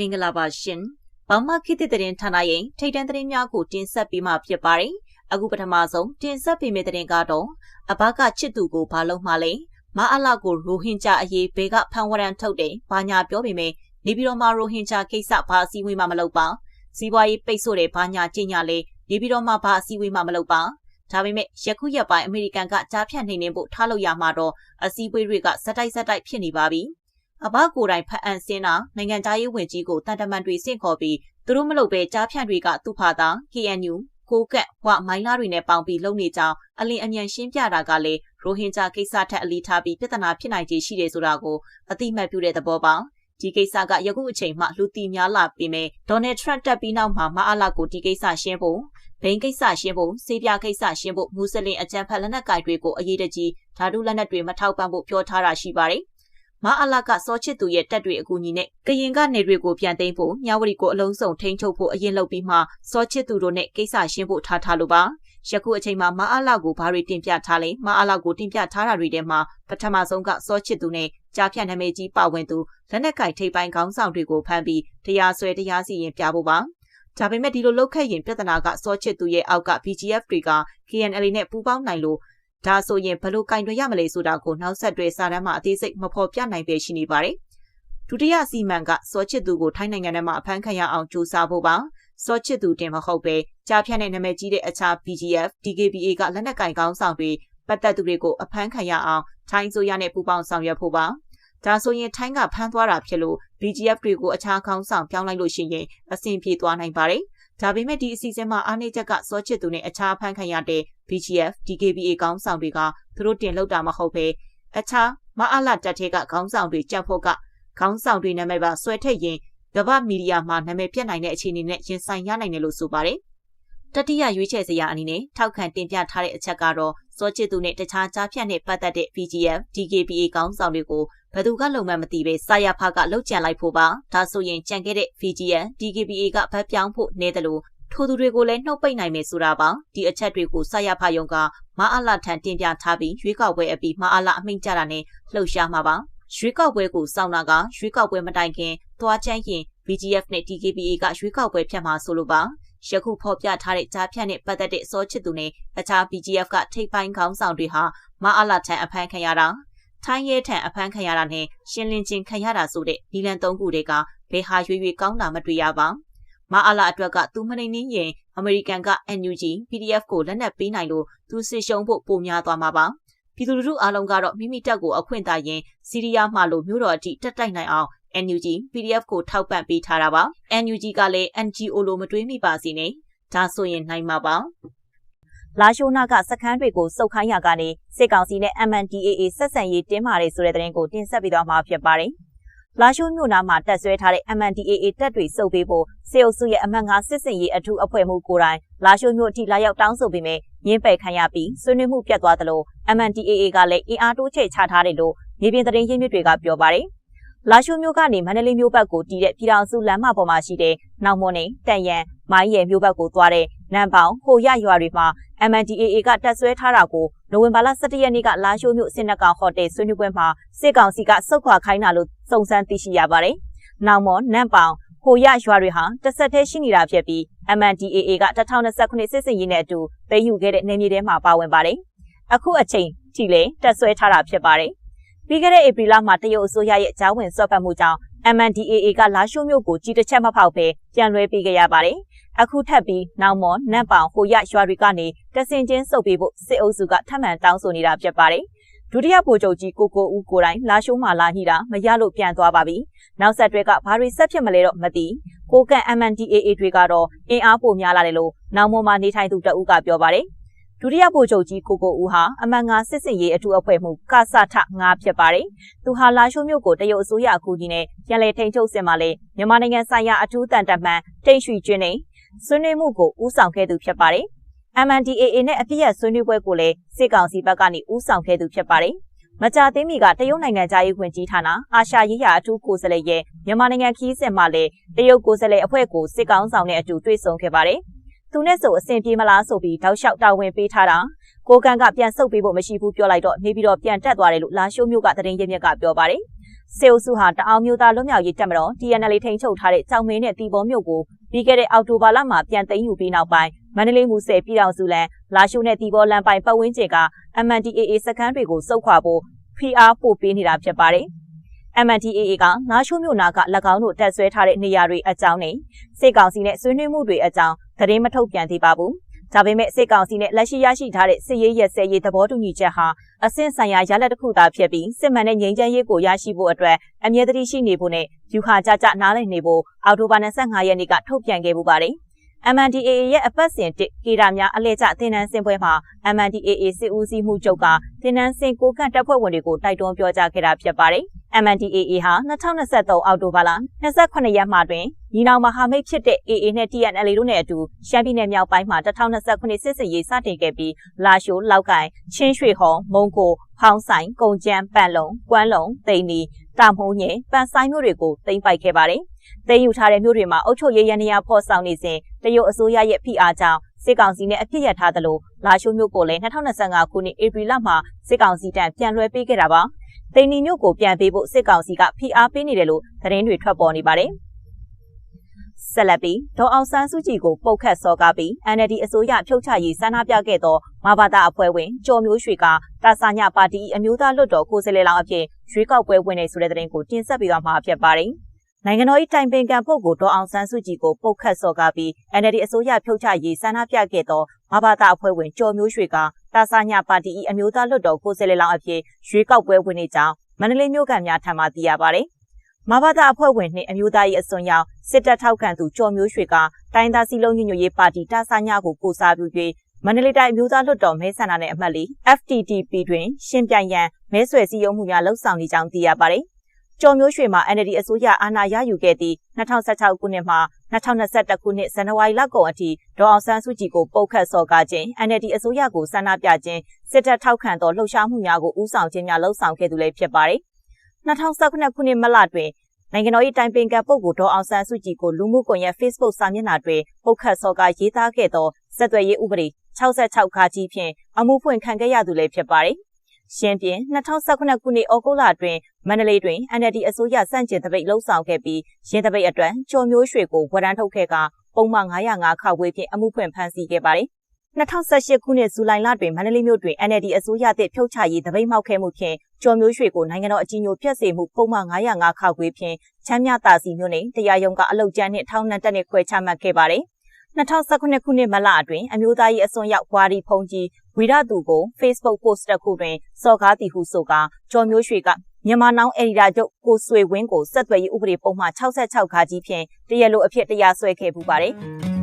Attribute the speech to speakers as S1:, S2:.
S1: မင်္ဂလာပါရှင်။ဘာမှခေတ်သစ်သတင်းဌာနရဲ့ထိတ်တန့်သတင်းများကိုတင်ဆက်ပေးမှာဖြစ်ပါတယ်။အခုပထမဆုံးတင်ဆက်ပေးမယ့်သတင်းကတော့အဘကချစ်သူကိုဘာလို့မှလဲမအလာကိုရိုဟင်ဂျာအရေးဘေကဖန်ဝရန်ထုတ်တယ်။ဘာညာပြောပေမဲ့နေပြည်တော်မှာရိုဟင်ဂျာကိစ္စဘာအစည်းအဝေးမှမလုပ်ပါ။စီးပွားရေးပိတ်ဆို့တဲ့ဘာညာကြင်ညာလေနေပြည်တော်မှာဘာအစည်းအဝေးမှမလုပ်ပါ။ဒါပေမဲ့ယခုရက်ပိုင်းအမေရိကန်ကကြားဖြတ်နေနေဖို့ထားလို့ရမှာတော့အစည်းအဝေးတွေကစတိုက်စတိုက်ဖြစ်နေပါပြီ။ အဘကိုယ်တိုင်ဖတ်အံ့စင်းတာနိုင်ငံသားရေးဝန်ကြီးကိုတန်တမန်တွေစင့်ခေါ်ပြီးသူတို့မလုပ်ပဲကြားဖြန့်တွေကသူ့ဖာသာ KNU ကိုကက်ဝမိုင်းလာတွေနဲ့ပေါင်းပြီးလုပ်နေကြောင်းအလင်းအမြန်ရှင်းပြတာကလည်းရိုဟင်ဂျာကိစ္စထက်အလေးထားပြီးပြဿနာဖြစ်နိုင်ခြေရှိတယ်ဆိုတာကိုအတိမတ်ပြုတဲ့သဘောပါဒီကိစ္စကယခုအချိန်မှလူတီများလာပြီးမြဲဒေါ်နယ်ထရန့်တက်ပြီးနောက်မှာမအားလာကိုဒီကိစ္စရှင်းဖို့ဘိန်းကိစ္စရှင်းဖို့စေးပြကိစ္စရှင်းဖို့မူစလင်အကြမ်းဖက်လက်နက်ကိုင်တွေကိုအရေးတကြီးဓာတုလက်နက်တွေမထောက်ပံ့ဖို့ပြောထားတာရှိပါတယ် မအလာကစောချစ်သူရဲ့တက်တွေအကူအညီနဲ့ကရင်ကနေတွေကိုပြန်သိမ်းဖို့မြဝတီကိုအလုံးစုံထိန်းချုပ်ဖို့အရင်လုပ်ပြီးမှစောချစ်သူတို့နဲ့ကိစ္စရှင်းဖို့ထားထားလို့ပါယခုအချိန်မှာမအလာကိုဘာတွေတင်ပြထားလဲမအလာကိုတင်ပြထားတာတွေထဲမှာပထမဆုံးကစောချစ်သူနဲ့ကြားဖြတ်နာမည်ကြီးပါဝင်သူလက်နက်ကိုင်ထိပ်ပိုင်းခေါင်းဆောင်တွေကိုဖမ်းပြီးတရားစွဲတရားစီရင်ပြဖို့ပါဒါပေမဲ့ဒီလိုလောက်ခဲ့ရင်ပြဿနာကစောချစ်သူရဲ့အောက်က BGF တွေက KNL နဲ့ပူးပေါင်းနိုင်လို့ ဒါဆိုရင်ဘလို့ကင်တွယ်ရမလဲဆိုတာကိုနောက်ဆက်တွဲစာတမ်းမှာအသေးစိတ်မဖော်ပြနိုင်ပဲရှိနေပါတယ်။ဒုတိယစီမံကစောချစ်သူကိုထိုင်းနိုင်ငံထဲမှာအဖမ်းခံရအောင်ကြိုးစားဖို့ပါ။စောချစ်သူတင်မဟုတ်ပဲကြားဖြတ်တဲ့နာမည်ကြီးတဲ့အခြား BGF, DKBA ကလက်နက်ကင်ကောင်းဆောင်တွေပတ်သက်သူတွေကိုအဖမ်းခံရအောင်ထိုင်းဆိုရနဲ့ပူးပေါင်းဆောင်ရွက်ဖို့ပါ။ဒါဆိုရင်ထိုင်းကဖမ်းသွားတာဖြစ်လို့ BGF တွေကိုအခြားကောင်းဆောင်ပြောင်းလိုက်လို့ရှိရင်အဆင်ပြေသွားနိုင်ပါတယ်။ ဒါပေမဲ့ဒီအစီအစဉ်မှာအားနည်းချက်ကစောချစ်သူနဲ့အခြားဖန်ခံရတဲ့ BGF, DKBA ကောင်းဆောင်တွေကသူတို့တင်လောက်တာမဟုတ်ပဲအခြားမအလာတက်တဲ့ကခေါင်းဆောင်တွေကြက်ဖို့ကခေါင်းဆောင်တွေနာမည်ပါဆွဲထည့်ရင်ကမ္ဘာမီဒီယာမှာနာမည်ပြတ်နိုင်တဲ့အခြေအနေနဲ့ရင်ဆိုင်ရနိုင်တယ်လို့ဆိုပါတယ်။တတိယရွေးချယ်စရာအနေနဲ့ထောက်ခံတင်ပြထားတဲ့အချက်ကတော့စောချစ်သူနဲ့တခြားကြားဖြတ်နဲ့ပတ်သက်တဲ့ BGF, DKBA ကောင်းဆောင်တွေကို ဘယ်သူကလုံမှမသိပဲစာရဖကလှုပ်ကြံလိုက်ဖို့ပါဒါဆိုရင်ကြံခဲ့တဲ့ VGN DKBA ကဗတ်ပြောင်းဖို့နေတယ်လို့ထိုသူတွေကိုလည်းနှုတ်ပိတ်နိုင်မယ်ဆိုတာပါဒီအချက်တွေကိုစာရဖယုံကမအားလာထံတင်ပြထားပြီးရွေးကောက်ပွဲအပြီးမအားလာအမိန့်ကြတာနဲ့လှုပ်ရှားမှာပါရွေးကောက်ပွဲကိုစောင့်တာကရွေးကောက်ပွဲမတိုင်ခင်သွားချမ်းရင် VGF နဲ့ DKBA ကရွေးကောက်ပွဲဖြတ်မှာဆိုလိုပါယခုဖော်ပြထားတဲ့ကြားဖြတ်နဲ့ပတ်သက်တဲ့စောချစ်သူနဲ့အခြား BGF ကထိပ်ပိုင်းခေါင်းဆောင်တွေဟာမအားလာထံအဖမ်းခံရတာ ထိုင်းရဲထံအဖမ်းခံရတာနဲ့ရှင်းလင်းချင်းခံရတာဆိုတဲ့နီလန်သုံးခုတည်းကဘယ်ဟာရွေရွေကောင်းတာမတွေ့ရပါမအားလာအတွက်ကသူမနေနှင်းရင်အမေရိကန်က NUG PDF ကိုလက်နက်ပေးနိုင်လို့သူစစ်ရှုံးဖို့ပုံများသွားမှာပါပြည်သူလူထုအားလုံးကတော့မိမိတပ်ကိုအခွင့်သာရင်စီးရီးယားမှလို့မျိုးတော်အထိတက်တိုက်နိုင်အောင် NUG PDF ကိုထောက်ပံ့ပေးထားတာပါ NUG ကလည်း NGO လိုမတွေးမိပါစေနဲ့ဒါဆိုရင်နိုင်မှာပါ လာရှိုးနာကစခန်းတွေကိုစုပ်ခိုင်းရကနေစစ်ကောင်စီနဲ့ MNDAA ဆက်ဆံရေးတင်းမာတယ်ဆိုတဲ့သတင်းကိုတင်ဆက်ပေးသွားမှာဖြစ်ပါတယ်။လာရှိုးမြို့နာမှာတက်ဆွဲထားတဲ့ MNDAA တပ်တွေစုပ်ပေးဖို့စေအုပ်စုရဲ့အမှတ်၅စစ်စင်ရေးအထူးအဖွဲ့မှုကိုယ်တိုင်လာရှိုးမြို့အထိလာရောက်တောင်းဆိုပေမဲ့ရင်းပယ်ခံရပြီးဆွေးနွေးမှုပြတ်သွားသလို MNDAA ကလည်းအင်အားတိုးချဲ့ချထားတယ်လို့မြေပြင်သတင်းရင်းမြစ်တွေကပြောပါတယ်။လာရှိုးမြို့ကနေမန္တလေးမြို့ဘက်ကိုတည်တဲ့ပြည်တော်စုလမ်းမပေါ်မှာရှိတဲ့နောက်မွန်နေတန်ရန်မိုင်းရယ်မြို့ဘက်ကိုသွားတဲ့ နံပေါင်ဟိုရရွာတွေမှာ MNDAA ကတက်ဆွဲထားတာကိုနိုဝင်ဘာလ17ရက်နေ့ကလာရှိုးမြို့စစ်နက်ကောင်ဟိုတယ်ဆွေးနွေးပွဲမှာစစ်ကောင်စီကစုတ်ခွာခိုင်းတာလို့စုံစမ်းသိရှိရပါတယ်။နောက်မော်နံပေါင်ဟိုရရွာတွေဟာတစ်ဆက်တည်းရှိနေတာဖြစ်ပြီး MNDAA က2029စစ်စင်ရေးနဲ့အတူသိမ်းယူခဲ့တဲ့နေမြေထဲမှာပါဝင်ပါတယ်။အခုအချိန်ထိလည်းတက်ဆွဲထားတာဖြစ်ပါတယ်။ပြီးခဲ့တဲ့ဧပြီလမှာတရုတ်အစိုးရရဲ့ကြားဝင်ဆွတ်ဖက်မှုကြောင့် MNDAA ကလာရှိုးမြို့ကိုကြီးတစ်ချက်မဖောက်ပဲပြန်လွှဲပေးခဲ့ရပါတယ်။အခုထပ်ပြီးနောက်မော်နန့်ပေါင်ဟိုရရွာတွေကနေတဆင်ချင်းစုပ်ပေးဖို့စစ်အုပ်စုကထပ်မံတောင်းဆိုနေတာဖြစ်ပါတယ်။ဒုတိယဗိုလ်ချုပ်ကြီးကိုကိုဦးကိုတိုင်လာရှိုးမှလာညှိတာမရလို့ပြန်သွားပါပြီ။နောက်ဆက်တွဲကဘာတွေဆက်ဖြစ်မလဲတော့မသိ။ကိုကန် MNDAA တွေကတော့အင်အားပိုများလာတယ်လို့နောက်မော်မှာနေထိုင်သူတအုပ်ကပြောပါတယ်။ ဒုတိယဗိုလ်ချုပ်ကြီးကိုကိုဦးဟာအမှန်ငါစစ်စင်ရေးအထူးအဖွဲ့မှုကဆထငါဖြစ်ပါတယ်။သူဟာလာရှိုးမြို့ကိုတရုတ်အစိုးရအကူကြီးနဲ့ပြန်လည်ထိန်းချုပ်စင်မှာလေမြန်မာနိုင်ငံဆိုင်ရာအထူးတန်တမန်တိန့်ရွှေကျွင်းနဲ့ဆွေးနွေးမှုကိုဦးဆောင်ခဲ့သူဖြစ်ပါတယ်။ MNDAA နဲ့အပြည့်ရဆွေးနွေးပွဲကိုလည်းစစ်ကောင်စီဘက်ကနေဦးဆောင်ခဲ့သူဖြစ်ပါတယ်။မကြာသေးမီကတရုတ်နိုင်ငံသားရေးဝန်ကြီးဌာနအာရှရေးရာအထူးကိုယ်စားလှယ်ရဲ့မြန်မာနိုင်ငံခီးစဉ်မှာလည်းတရုတ်ကိုယ်စားလှယ်အဖွဲ့ကိုစစ်ကောင်ဆောင်နဲ့အတူတွေ့ဆုံခဲ့ပါတယ်။ သူနဲ့ဆိုအဆင်ပြေမလားဆိုပြီးတောက်လျှောက်တာဝန်ပေးထားတာကိုကန်ကပြန်ဆုတ်ပေးဖို့မရှိဘူးပြောလိုက်တော့နေပြီးတော့ပြန်တက်သွားတယ်လို့လာရှိုးမျိုးကသတင်းရင်းမြစ်ကပြောပါတယ်စေအုပ်စုဟာတအောင်မျိုးသားလွတ်မြောက်ရေးတပ်မတော် TNL ထိန်းချုပ်ထားတဲ့ကြောင်မင်းနဲ့တီဘောမြို့ကိုပြီးခဲ့တဲ့အောက်တိုဘာလမှာပြန်သိမ်းယူပြီးနောက်ပိုင်းမန္တလေးမူဆယ်ပြည်တော်စုလန်လာရှိုးနဲ့တီဘောလန်ပိုင်ပတ်ဝန်းကျင်က MNDAA စခန်းတွေကိုစုပ်ခွာဖို့ PR ပို့ပေးနေတာဖြစ်ပါတယ်။ MNDAA ကလာရှိုးမြို့နာက၎င်းတို့တက်ဆွဲထားတဲ့နေရာတွေအကြောင်းနဲ့စစ်ကောင်စီနဲ့ဆွေးနွေးမှုတွေအကြောင်း သတင်းမထုတ်ပြန်သေးပါဘူး။ဒါပေမဲ့စစ်ကောင်စီနဲ့လက်ရှိရရှိထားတဲ့စစ်ရေးရဲစဲရေးသဘောတူညီချက်ဟာအဆင့်ဆိုင်ရာရလဒ်တစ်ခုသာဖြစ်ပြီးစစ်မှန်တဲ့ငြိမ်းချမ်းရေးကိုရရှိဖို့အတွက်အမြဲတမ်းရှိနေဖို့နဲ့ယူဟာကြကြနားလည်နေဖို့အောက်တိုဘာ25ရက်နေ့ကထုတ်ပြန်ခဲ့ပူပါတယ်။ MNDAA ရဲ့အပတ်စဉ်တစ်ကေတာများအလဲကျသင်တန်းစင်ပွဲမှာ MNDAA စစ်ဦးစီးမှုချုပ်ကသင်တန်းစင်ကိုကန့်တပ်ဖွဲ့ဝင်တွေကိုတိုက်တွန်းပြောကြားခဲ့တာဖြစ်ပါတယ်။ MNDAA ဟာ2023အောက်တိုဘာလ28ရက်မှာတွင်ညီနောင်မဟာမိတ်ဖြစ်တဲ့ AA နဲ့ TNLA တို့နဲ့အတူရှမ်းပြည်နယ်မြောက်ပိုင်းမှာ2029စစ်စည်ရေးစတင်ခဲ့ပြီးလာရှိုးလောက်ကိုင်ချင်းရွှေဟော်မုံကိုဖောင်းဆိုင်ကုံကျန်းပန်လုံကွမ်းလုံသိန်းနီတာမှုံးညင်ပန်ဆိုင်မျိုးတွေကိုသိမ်းပိုက်ခဲ့ပါတယ်။သိမ်းယူထားတဲ့မြို့တွေမှာအုပ်ချုပ်ရေးရန်ရာဖော်ဆောင်နေစဉ်တရုတ်အစိုးရရဲ့ဖိအားကြောင့်စစ်ကောင်စီနဲ့အပြစ်ရထားသလိုလာရှိုးမြို့ကိုလည်း2025ခုနှစ်ဧပြီလမှာစစ်ကောင်စီတန်ပြန်လွှဲပေးခဲ့တာပါ။ သိန်းနီမြို့ကိုပြန်ပေးဖို့စစ်ကောင်စီကဖိအားပေးနေတယ်လို့သတင်းတွေထွက်ပေါ်နေပါတယ်။ဆက်လက်ပြီးဒေါ်အောင်ဆန်းစုကြည်ကိုပုတ်ခတ်စော်ကားပြီး NLD အစိုးရဖြုတ်ချရေးဆန္ဒပြခဲ့သောမဘာသာအဖွဲ့ဝင်ကျော်မျိုးရွှေကတာဆာညပါတီအမျိုးသားလွှတ်တော်ကိုယ်စားလှယ်လောင်းအဖြစ်ရွေးကောက်ပွဲဝင်နေဆိုတဲ့သတင်းကိုတင်ဆက်ပေးသွားမှာဖြစ်ပါတယ်။ နိုင်ငံတော်၏တိုင်ပင်ခံပုဂ္ဂိုလ်ဒေါ်အောင်ဆန်းစုကြည်ကိုပုတ်ခတ်စော်ကားပြီး NLD အစိုးရဖြုတ်ချရေးဆန္ဒပြခဲ့သောမဘာသာအဖွဲ့ဝင်ကျော်မျိုးရွှေကတာဆာညပါတီအမျိုးသားလွှတ်တော်ကိုယ်စားလှယ်လောင်းအဖြစ်ရွေးကောက်ပွဲဝင်နေကြောင်းမန္တလေးမြို့ကများထံမှသိရပါတယ်။မဘာသာအဖွဲ့ဝင်နှင့်အမျိုးသားရေးအစွန်ရောက်စစ်တပ်ထောက်ခံသူကျော်မျိုးရွှေကတိုင်းသားစည်းလုံးညီညွတ်ရေးပါတီတာဆာညကိုကိုစားပြု၍မန္တလေးတိုင်းအမျိုးသားလွှတ်တော်မဲဆန္ဒနယ်အမှတ်လေး FTTP တွင်ရှင်ပြိုင်ရန်မဲဆွယ်စည်းရုံးမှုများလှုပ်ဆောင်နေကြောင်းသိရပါတယ်။ ကျော်မျိုးရွှေမှာ NLD အစိုးရအာဏာရယူခဲ့သည့်2016ခုနှစ်မှ2021ခုနှစ်ဇန်နဝါရီလကုန်အထိဒေါ်အောင်ဆန်းစုကြည်ကိုပုတ်ခတ်စော်ကားခြင်း NLD အစိုးရကိုဆန္ဒပြခြင်းစစ်တပ်ထောက်ခံသောလှုပ်ရှားမှုများကိုဦးဆောင်ခြင်းများလှုပ်ဆောင်ခဲ့သူလည်းဖြစ်ပါတယ်။2019ခုနှစ်မလတွင်နိုင်ငံတော်၏တိုင်ပင်ခံပုဂ္ဂိုလ်ဒေါ်အောင်ဆန်းစုကြည်ကိုလူမှုကွန်ရက် Facebook စာမျက်နှာတွင်ပုတ်ခတ်စော်ကားရေးသားခဲ့သောစက်သွယ်ရေးဥပဒေ66ခါကြီးဖြင့်အမှုဖွင့်ခံခဲ့ရသူလည်းဖြစ်ပါတယ်။ ရှင်းပြ2019ခုနှစ်ဩဂုတ်လတွင်မန္တလေးတွင် NLD အစိုးရစန့်ကျင်တပိတ်လှုပ်ဆောင်ခဲ့ပြီးရင်းတပိတ်အတွက်ကျော်မျိုးရွှေကိုဝရမ်းထုတ်ခဲ့ကပုံမှန်905ခါဝေးဖြင့်အမှုဖွင့်ဖမ်းဆီးခဲ့ပါတယ်2018ခုနှစ်ဇူလိုင်လတွင်မန္တလေးမြို့တွင် NLD အစိုးရသည့်ဖြုတ်ချရေးတပိတ်မှောက်ခဲ့မှုဖြင့်ကျော်မျိုးရွှေကိုနိုင်ငံတော်အကြီးအကျယ်ဖျက်ဆီးမှုပုံမှန်905ခါခွေဖြင့်ချမ်းမြတာစီမြို့နယ်တရားရုံးကအလုတ်ကျန်းနှင့်ထောင်နှံတက်နှင့်ခွဲချမှတ်ခဲ့ပါတယ်။ 2019ခုနှစ်မလအတွင်းအမျိုးသားရေးအစွန်ရောက်ဝါဒီဖုန်ကြီးဝီရသူကို Facebook post တစ်ခုတွင်စော်ကားသည်ဟုဆိုကာကျော်မျိုးရွှေကမြန်မာနောင်အရီဒါချုပ်ကိုဆွေဝင်းကိုဆက်သွယ်ရေးဥပဒေပုံမှန်66ခါကြီးဖြင့်တရားလိုအဖြစ်တရားစွဲခဲ့ပူပါတယ်။